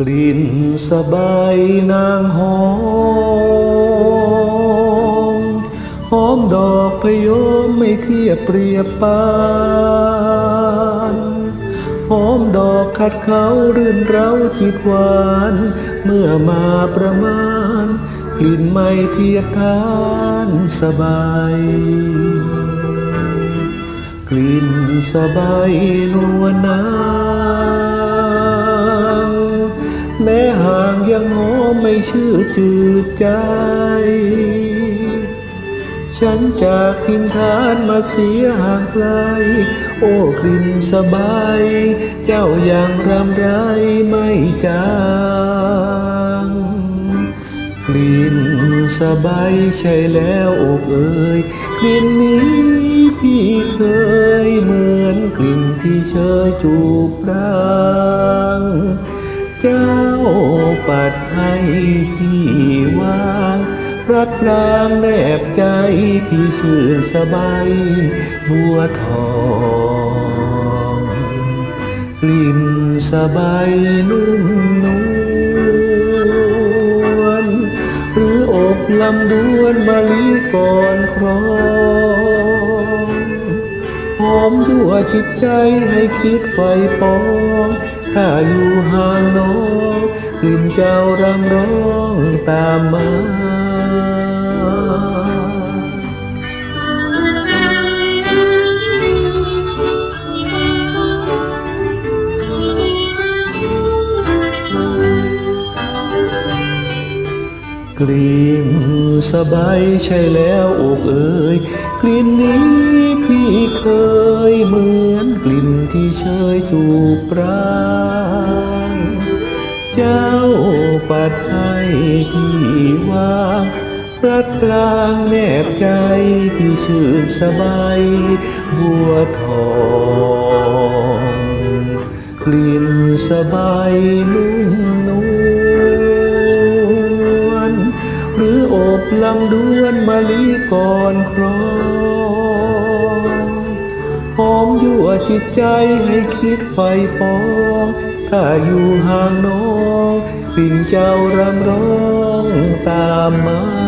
กลิ่นสบายนางหอม หอมดอกพยมไม่เทียบเปรียบปานหอมดอกขัดเขารื่นเร้าจิตหวาน เมื่อมาประมาณ กลิ่นไม่เพียบทานสบาย กลิ่นสบายนวลนาง แม้ห่างยังหอไม่ชื่อจืดใจ ฉันจากทินทานมาเสียห่างไกล โอ้กลิ่นสบาย เจ้าอย่างรำไรไม่จางกลิ่นสบายใช่แล้วอกเอ่ยกลิ่นนี้พี่เคยเหมือนกลิ่นที่เชยจูบรางเจ้ ปัดให้พี่วางรัดรางแนบใจพี่ชื่นสบายบัวทองกลิ่นสบายนุ่มนวลหรืออบลำดวนมะลิก่อนครองหอมยั่วจิตใจให้คิดไฟปองถ้าอยู่ห่างน้อง กลิ่นเจ้ารำร้องตามมากลิ่นสบายใช่แล้วอกเอ่ยกลิ่นนี้พี่เคยเหมือนกลิ่นที่เชยจูบปรา ปัดให้พี่วางรัดกลางแนบใจพี่ชื่นสบายบัวทองกลิ่นสบายนุ่มนวลหรืออบลำดวนมะลิก่อนครอง จิตใจให้คิดไฟปองถ้าอยู่ห่างน้องกลิ่นเจ้ารำร้องตามมา